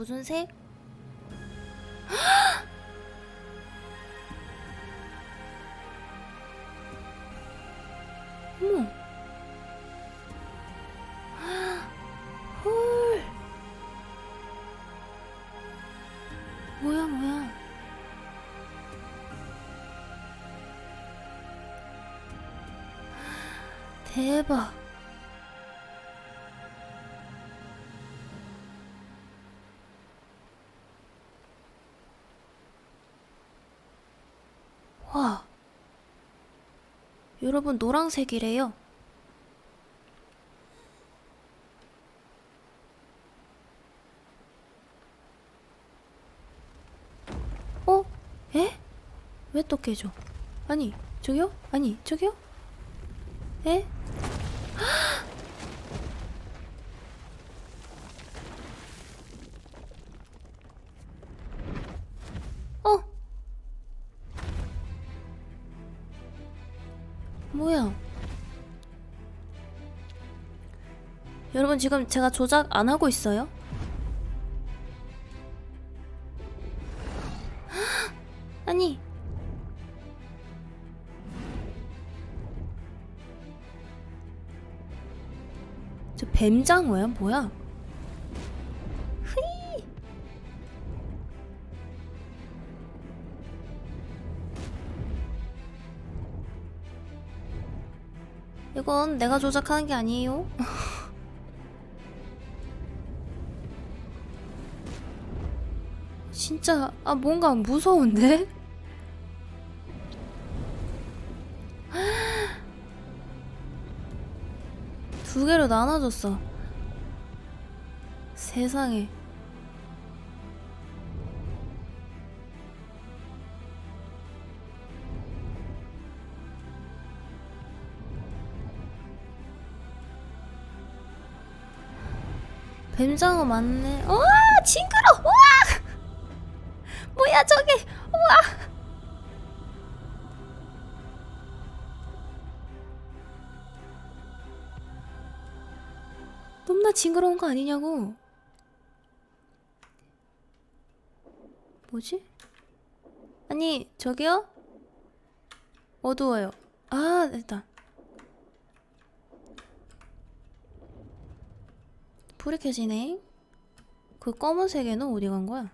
무슨 색? 어머. 헐. 뭐야 뭐야. 대박. 여러분 노란색이래요. 어? 에? 왜 또 깨져? 아니, 저기요? 아니, 저기요? 에? 지금 제가 조작 안 하고 있어요? 아니 저 뱀장어야 뭐야? 흐이 이건 내가 조작하는 게 아니에요. 진짜 아 뭔가 무서운데? 두 개로 나눠줬어. 세상에. 뱀장어 맞네. 와, 징그러. 와! 뭐야 저게? 와! 너무나 징그러운 거 아니냐고. 뭐지? 아니, 저기요? 어두워요. 아, 됐다. 불이 켜지네. 그 검은색 애는 어디 간 거야?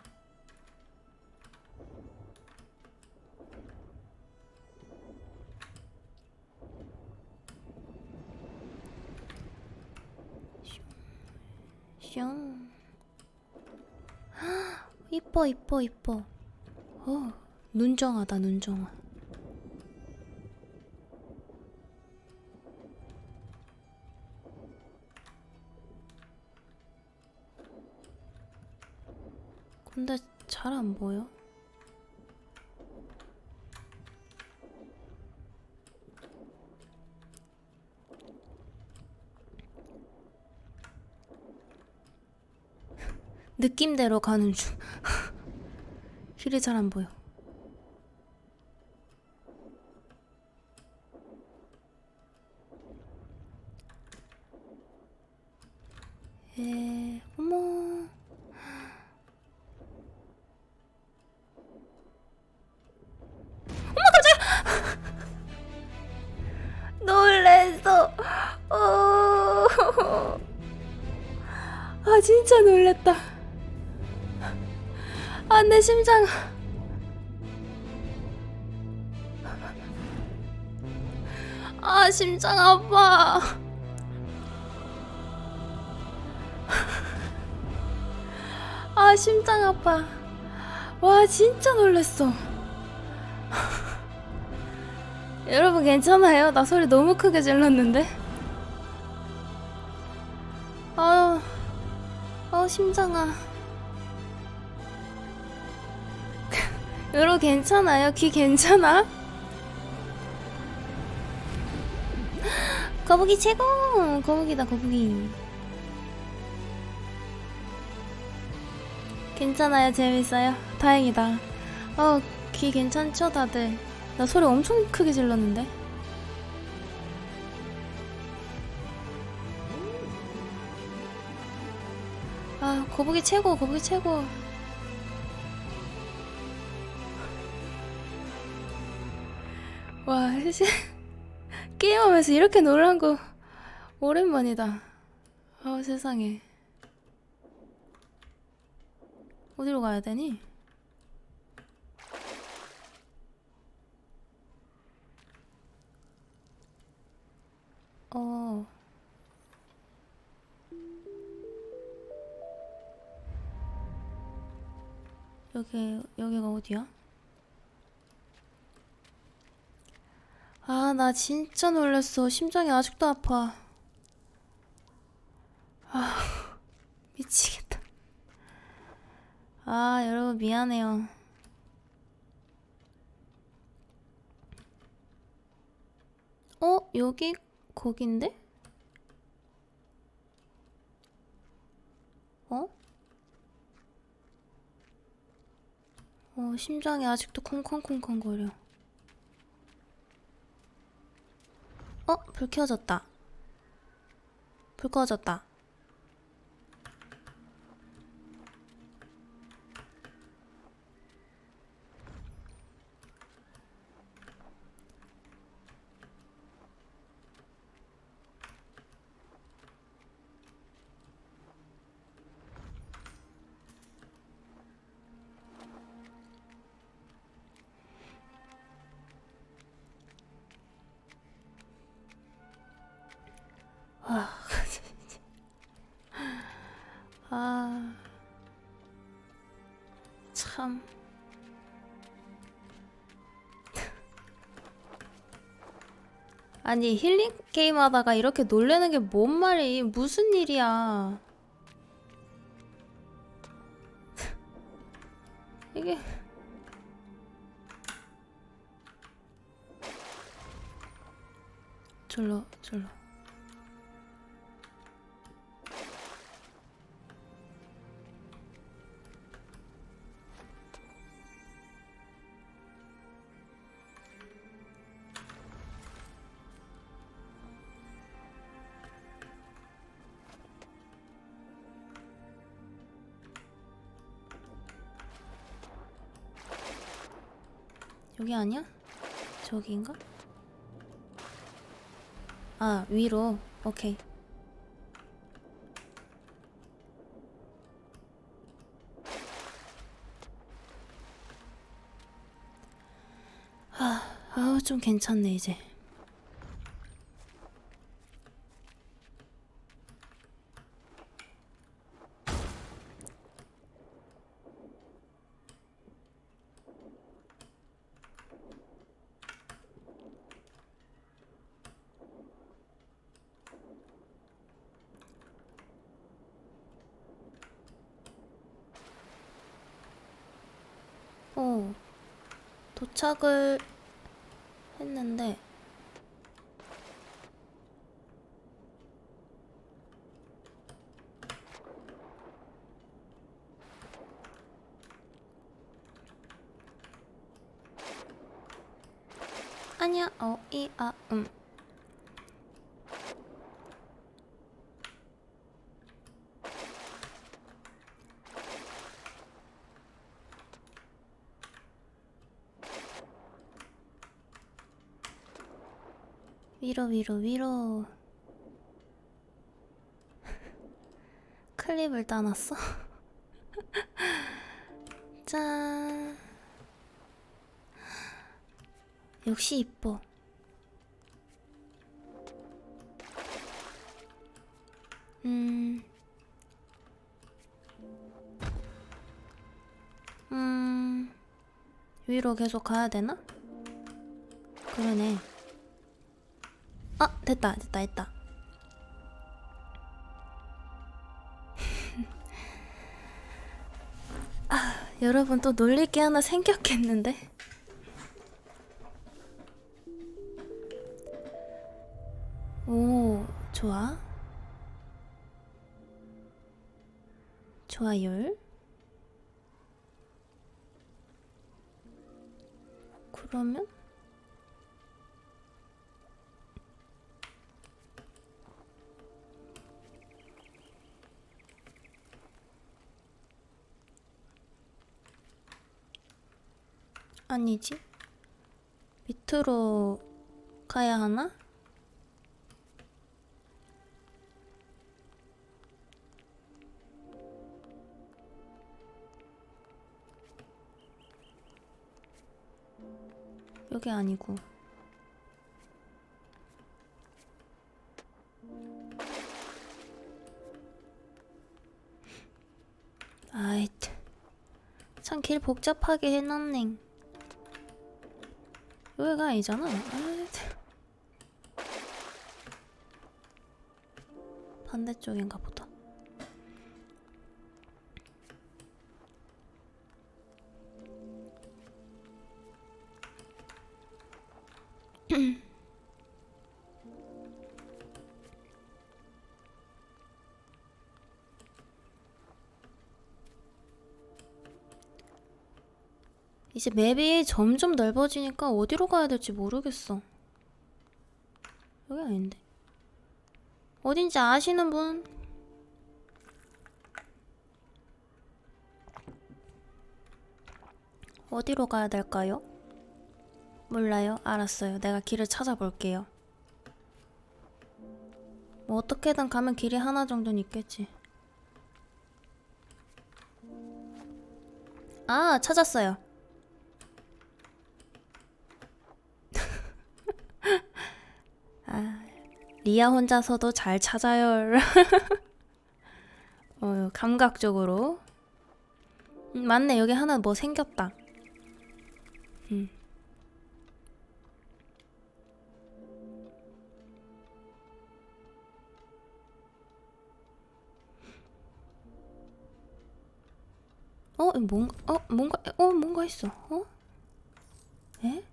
이뻐 이뻐 이뻐. 어, 눈정하다 눈정아. 근데 잘 안 보여. 느낌대로 가는 중. 길이 잘 안 보여. 아 심장 아파. 아 심장 아파. 와 진짜 놀랬어. 여러분 괜찮아요? 나 소리 너무 크게 질렀는데. 아유, 아 심장아. 여러분 괜찮아요? 귀 괜찮아? 거북이 최고! 거북이다 거북이. 괜찮아요? 재밌어요? 다행이다. 어, 귀 괜찮죠 다들? 나 소리 엄청 크게 질렀는데. 아, 거북이 최고, 거북이 최고. 와, 씨. 게임하면서 이렇게 놀란 거 오랜만이다. 아, 세상에. 어디로 가야 되니? 어. 여기, 여기가 어디야? 아, 나 진짜 놀랐어. 심장이 아직도 아파. 아, 미치겠다. 아, 여러분 미안해요. 어, 여기 거긴데? 어? 어, 심장이 아직도 콩콩콩콩거려. 어, 불 켜졌다. 불 꺼졌다. 아, 참. 아니, 힐링 게임 하다가 이렇게 놀래는 게 뭔 말이, 무슨 일이야. 이게. 절로, 절로. 여기 아니야? 저기인가? 아, 위로. 오케이. 아, 아우, 좀 괜찮네, 이제. 어, 도착을 했는데, 아니야, 어, 이, 아, 음. 위로 위로 위로 클립을 따놨어? 짠 역시 이뻐 음 음, 위로 계속 가야 되나? 그러네. 아, 됐다, 됐다, 됐다. 아, 여러분 또 놀릴 게 하나 생겼겠는데? 오, 좋아. 좋아요. 그러면? 아니지. 밑으로 가야 하나? 여기 아니고. 아이, 참길 복잡하게 해놨네. 여기가 아니잖아. 참. 반대쪽인가 보다. 이제 맵이 점점 넓어지니까 어디로 가야 될지 모르겠어. 여기 아닌데. 어딘지 아시는 분? 어디로 가야 될까요? 몰라요? 알았어요. 내가 길을 찾아볼게요. 뭐 어떻게든 가면 길이 하나 정도는 있겠지. 아, 찾았어요. 아, 리아 혼자서도 잘 찾아요. 어, 감각적으로. 음, 맞네, 여기 하나 뭐 생겼다. 음. 어, 뭔가, 어, 뭔가, 어, 뭔가 있어. 어? 에?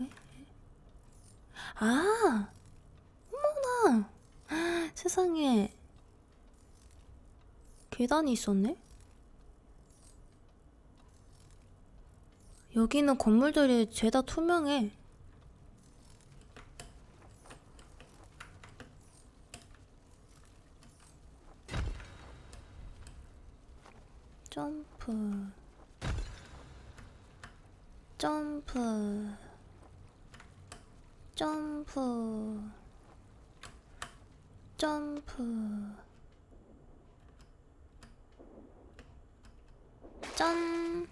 왜? 아, 어머나. 세상에. 계단이 있었네? 여기는 건물들이 죄다 투명해. 점프. 점프. 점프. 점프. 짠.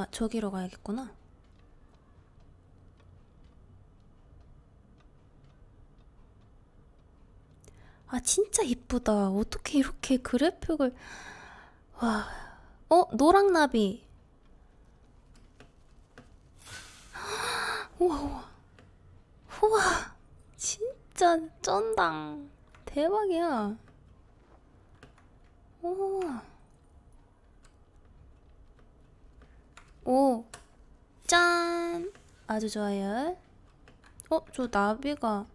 아, 저기로 가야겠구나. 아, 진짜 이쁘다. 어떻게 이렇게 그래픽을. 와. 어, 노랑나비. 우와, 우와. 우와. 진짜 쩐당. 대박이야. 우와. 오, 짠! 아주 좋아요. 어, 저 나비가.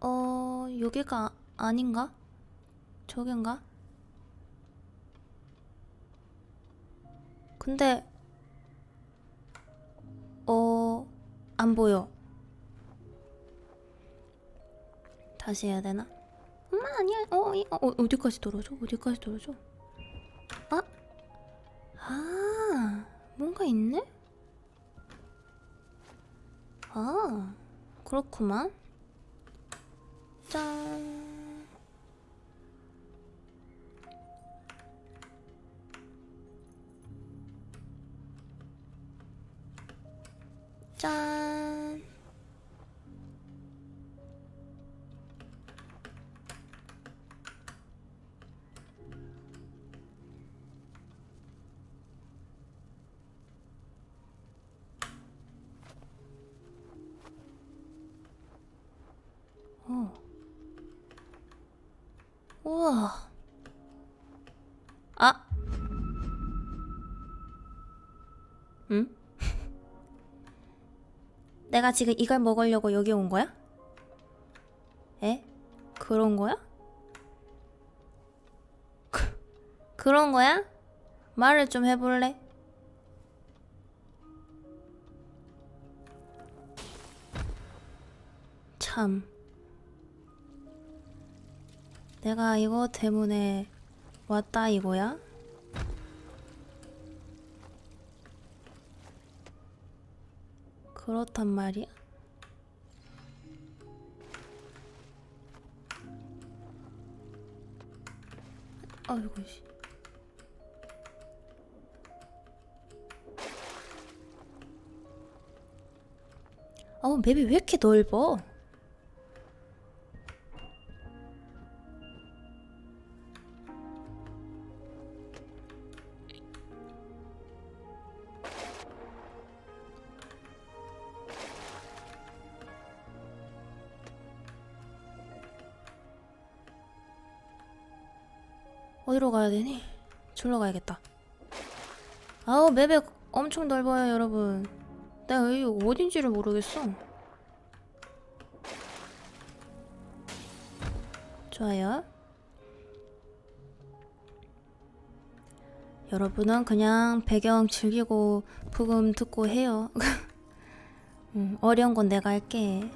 어, 여기가 아닌가? 저긴가? 근데, 어, 안 보여. 다시 해야 되나? 엄마 아니야. 어, 이- 어 어디까지 떨어져? 어디까지 떨어져? 아, 아, 뭔가 있네? 아, 그렇구만. 짠. 짠. 어. 우와. 아. 응? 내가 지금 이걸 먹으려고 여기 온 거야? 에? 그런 거야? 그런 거야? 말을 좀 해볼래? 참. 내가 이거 때문에 왔다 이거야? 그렇단 말이야? 아이고 씨. 어 맵이 왜 이렇게 넓어? 어디로 가야 되니? 졸러 가야겠다. 아우 맵이 엄청 넓어요 여러분. 내가 여기 어딘지를 모르겠어. 좋아요. 여러분은 그냥 배경 즐기고 부금 듣고 해요. 음, 어려운 건 내가 할게.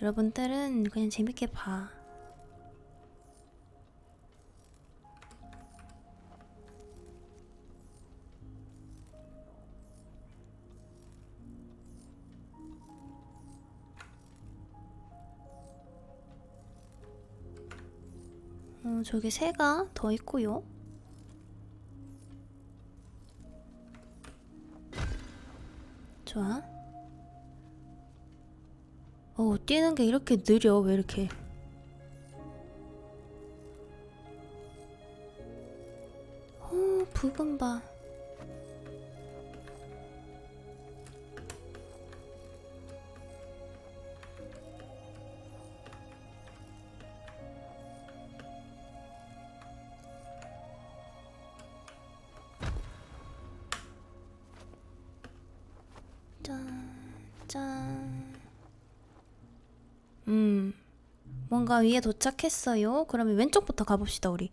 여러분들은 그냥 재밌게 봐. 저기 새가 더 있고요. 좋아. 어, 뛰는 게 이렇게 느려. 왜 이렇게? 어, 부금 봐. 짠. 음, 뭔가 위에 도착했어요. 그러면 왼쪽부터 가봅시다, 우리.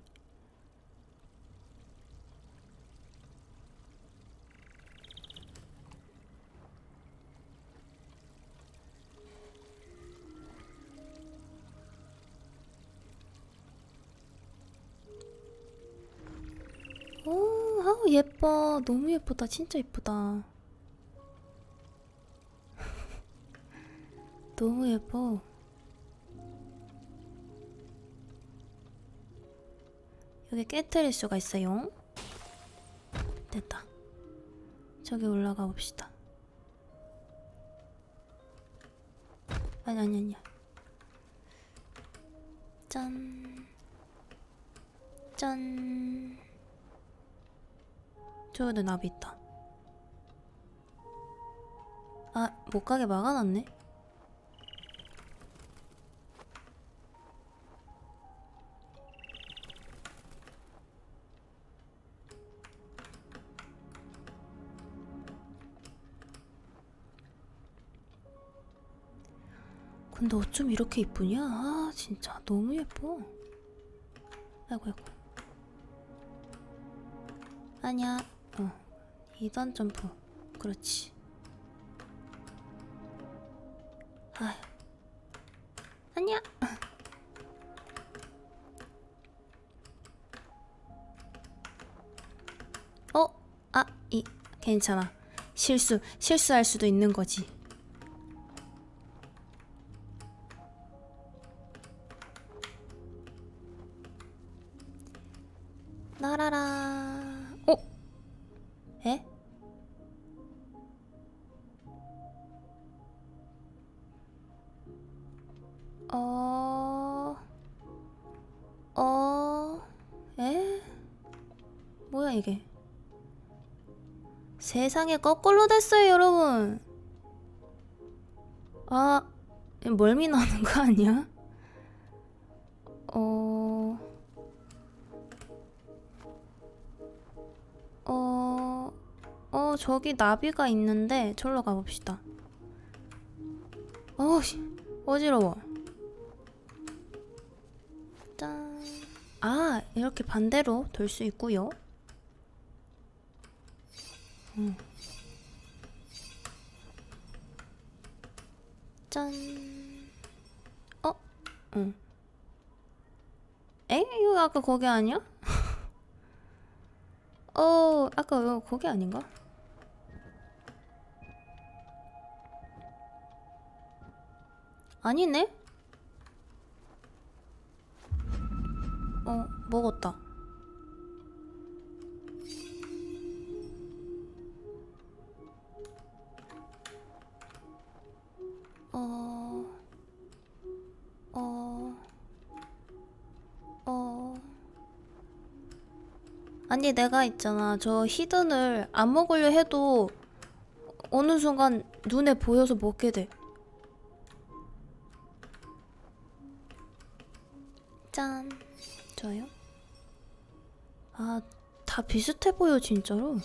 오, 아우, 예뻐. 너무 예쁘다. 진짜 예쁘다. 너무 예뻐. 여기 깨트릴 수가 있어요. 됐다. 저기 올라가 봅시다. 아니 아니 아니야. 짠. 짠. 저기도 나비 있다. 아, 못 가게 막아놨네. 어쩜 이렇게 이쁘냐? 아 진짜 너무 예뻐. 아이고 아이고. 아니야. 어. 2단 점프. 그렇지. 아. 아니야. 어? 아, 이 괜찮아. 실수 실수할 수도 있는 거지. 세상에 거꾸로 됐어요, 여러분. 아, 멀미 나는 거 아니야? 어. 어, 어, 저기 나비가 있는데, 저로 가봅시다. 어, 씨, 어지러워. 짠. 아, 이렇게 반대로 돌 수 있고요. 음. 짠. 어? 응. 에? 이거 아까 거기 아니야? 어, 아까 이거 거기 아닌가? 아니네? 어, 먹었다. 아니, 내가 있잖아. 저 히든을 안 먹으려 해도 어느 순간 눈에 보여서 먹게 돼. 짠. 좋아요. 아, 다 비슷해 보여, 진짜로.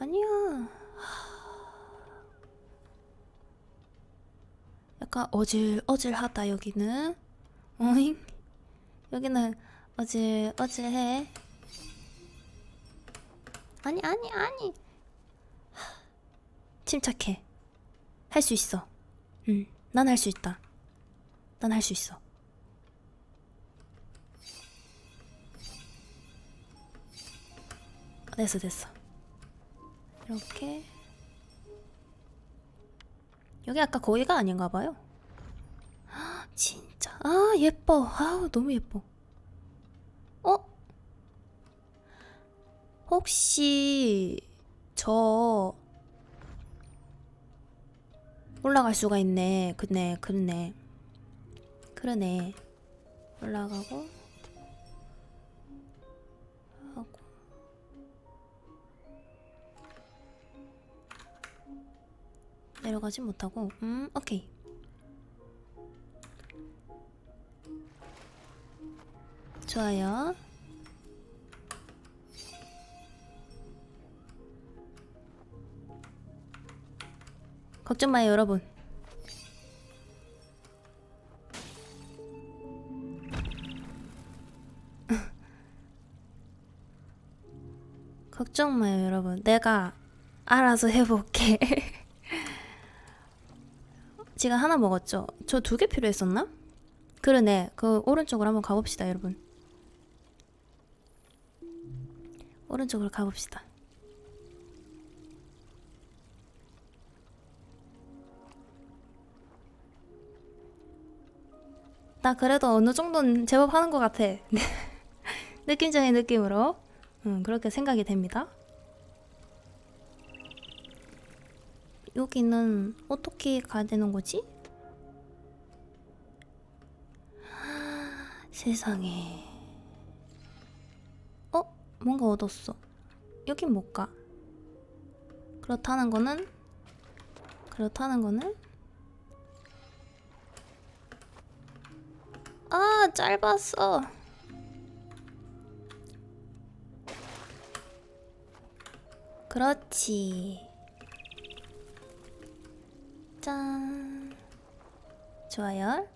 아니야. 약간 어질어질하다, 여기는. 어잉? 여기는 어질 어질해. 아니, 아니, 아니. 침착해. 할 수 있어. 응, 난 할 수 있다. 난 할 수 있어. 됐어, 됐어. 이렇게. 여기 아까 거기가 아닌가 봐요. 아, 진짜. 아, 예뻐. 아우, 너무 예뻐. 어? 혹시 저 올라갈 수가 있네. 그네, 그러네. 그러네. 올라가고 하고 내려가지 못하고 음, 오케이. 좋아요. 걱정 마요, 여러분. 걱정 마요, 여러분. 내가 알아서 해볼게. 지금 하나 먹었죠? 저 두 개 필요했었나? 그러네. 그 오른쪽으로 한번 가봅시다, 여러분. 오른쪽으로 가봅시다. 나 그래도 어느 정도는 제법 하는 것 같아. 느낌적인 느낌으로. 음, 그렇게 생각이 됩니다. 여기는 어떻게 가야 되는 거지? 세상에. 어? 뭔가 얻었어. 여긴 못 가. 그렇다는 거는 그렇다는 거는 아, 짧았어. 그렇지. 짠. 좋아요.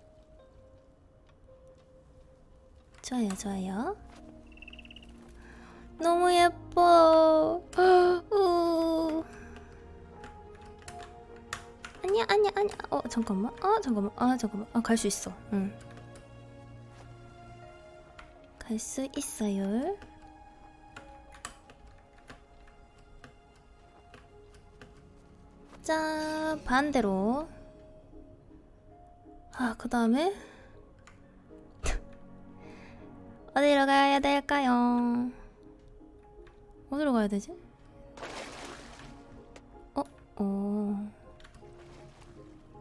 좋아요, 좋아요. 너무 예뻐. 우. 아니야, 아니야, 아니야. 어, 잠깐만. 아, 잠깐만. 아, 잠깐만. 아, 갈 수 있어. 응. 갈 수 있어요. 짠, 반대로. 아, 그 다음에 어디로 가야 될까요? 어디로 가야 되지? 어, 어.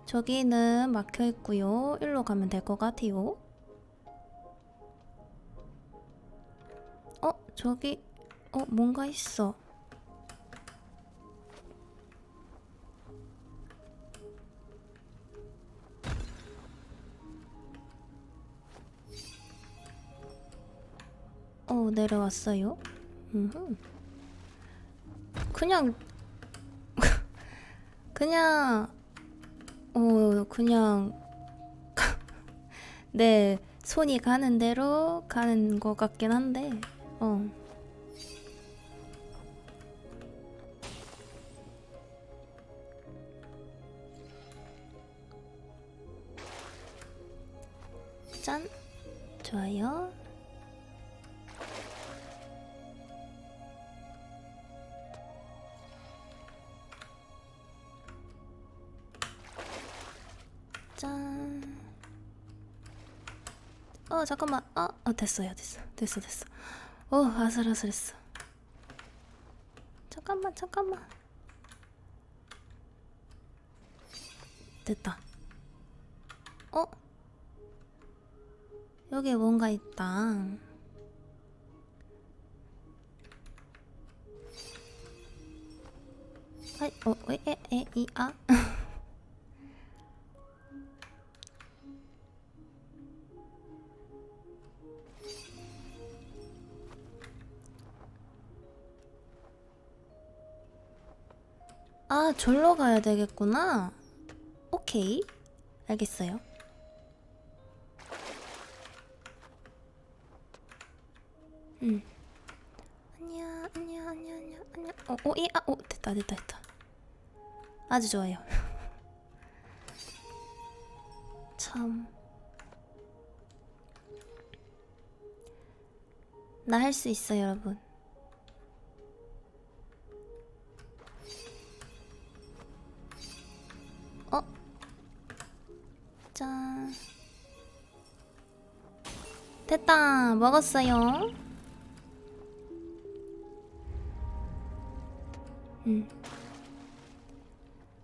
저기는 막혀 있고요. 일로 가면 될 것 같아요. 어, 저기, 어, 뭔가 있어. 어, 내려왔어요. 음흠. 그냥 그냥 어 그냥 네 손이 가는 대로 가는 것 같긴 한데 어 짠! 좋아요 어 잠깐만. 아, 어 됐어요, 됐어, 됐어, 됐어. 어 아슬아슬했어. 잠깐만, 잠깐만. 됐다. 어? 여기에 뭔가 있다. 아이, 어, 에, 에, 에, 이, 아. 절로 가야 되겠구나. 오케이. 알겠어요. 음. 안녕, 안녕, 안녕, 안녕, 안녕. 어, 오, 이, 아, 오, 됐다, 됐다, 됐다. 아주 좋아요. 참. 나 할 수 있어, 여러분. 어? 짠. 됐다. 먹었어요. 음.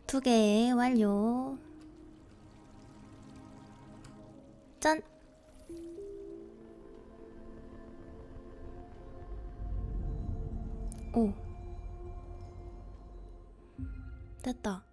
두 개 완료. 짠. 오. 됐다.